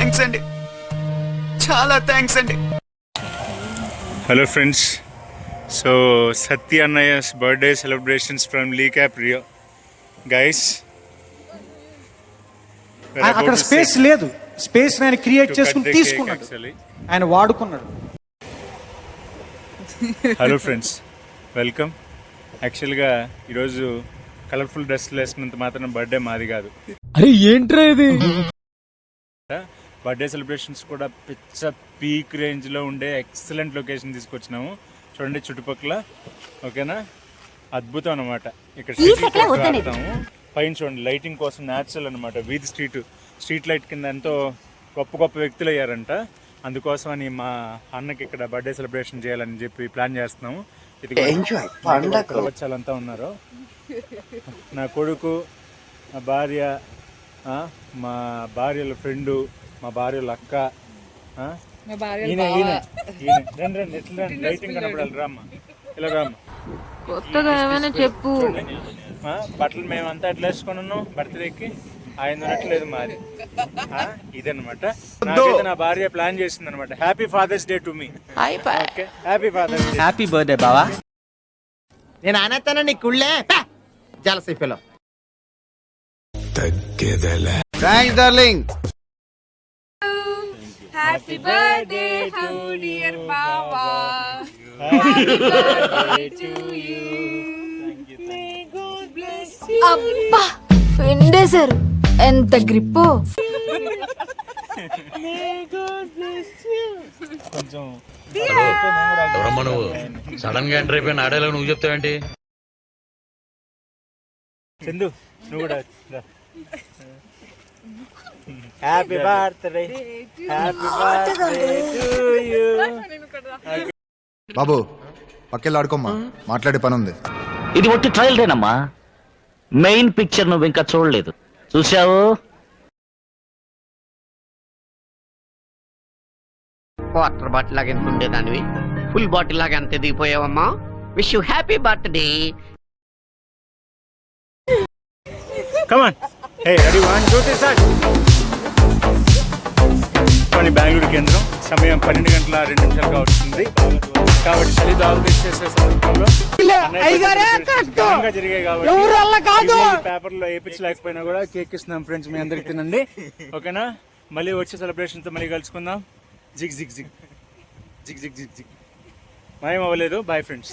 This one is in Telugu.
థ్యాంక్స్ అండి. చాలా థ్యాంక్స్ అండి. హలో ఫ్రెండ్స్ సో సత్య అన్నయ్యస్ బర్త్డే సెలబ్రేషన్స్ ఫ్రమ్ లీ క్యాప్ రియో గైస్ అక్కడ స్పేస్ లేదు. స్పేస్ ఆయన క్రియేట్ చేసుకుని తీసుకున్నాడు. ఆయన వాడుకున్నాడు. హలో ఫ్రెండ్స్ వెల్కమ్ యాక్చువల్గా ఈరోజు కలర్ఫుల్ డ్రెస్లు వేసుకున్నంత మాత్రం బర్త్డే మాది కాదు. అరే ఏంట్రా ఇది? బర్త్డే సెలబ్రేషన్స్ కూడా పిచ్చ పీక్ రేంజ్లో ఉండే ఎక్సలెంట్ లొకేషన్ తీసుకొచ్చినాము. చూడండి చుట్టుపక్కల. ఓకేనా? అద్భుతం అనమాట ఇక్కడ వాడతాము. పైన చూడండి లైటింగ్ కోసం న్యాచురల్ అనమాట వీధి స్ట్రీట్ స్ట్రీట్ లైట్ కింద ఎంతో గొప్ప గొప్ప వ్యక్తులు అయ్యారంట. అందుకోసం అని మా అన్నకి ఇక్కడ బర్త్డే సెలబ్రేషన్ చేయాలని చెప్పి ప్లాన్ చేస్తున్నాము. ఇది ప్రపంచాలంతా ఉన్నారు? నా కొడుకు నా భార్య ఆ, మా భార్యల ఫ్రెండు మా భార్యల అక్క ఆ, ఈయన ఈయన ఈయన. రండి రండి ఎట్లా రండి? లైటింగ్ కనపడాలి రామ్మా. ఇలా రామ్మా. కొత్తగా ఏమైనా చెప్పు. ఆ, బట్టలు మేమంతా ఎట్లా వేసుకొని ఉన్నాం బర్త్డేకి ఆయన ఉన్నట్లేదు మాది. ఆ, ఇదన్నమాట. నాకైతే నా భార్య ప్లాన్ చేసింది అనమాట happy father's day to me okay happy father's day happy birthday బావా. నేను అనేస్తాను నీ కుళ్ళే. Jealousy పిలో thanks darling happy birthday to dear బావా అబ్బా ఎండేశారు ఎంత గ్రిప్పో కొంచెం ఎవరమ్మా నువ్వు సడన్గా ఎంటర్ అయిపోయిన ఆడేలా నువ్వు చెప్తావేంటి చందు నువ్వు కూడా happy birthday happy birthday to you బాబు పక్కెళ్ళి ఆడుకోమ్మా. మాట్లాడే పని ఉంది ఇది ఒట్టి ట్రయల్ దేనమ్మా మెయిన్ పిక్చర్ నువ్వు ఇంకా చూడలేదు. చూసావు వాటర్ బాటిల్ లాగా ఎంత ఉండేదానివి? ఫుల్ బాటిల్ లాగా ఎంత ఎదిగిపోయావమ్మా? Wish you happy birthday come on hey ready one two three start కొన్ని బెంగళూరు కేంద్రం సమయం పన్నెండు గంటల రెండు నిమిషాలుగా వస్తుంది కాబట్టి చలి ఆర్గనైజ్ చేసే సందర్భంలో జరిగాయి కాబట్టి పేపర్లో వేయించలేకపోయినా కూడా కేక్ ఇస్తున్నాం ఫ్రెండ్స్ మీ అందరికి తినండి. ఓకేనా? మళ్ళీ వచ్చే సెలబ్రేషన్స్ మళ్ళీ కలుసుకుందాం. జిగ్ జిగ్ జిగ్. జిగ్ జిగ్ జిగ్ జిగ్. మాయం అవ్వలేదు. Bye friends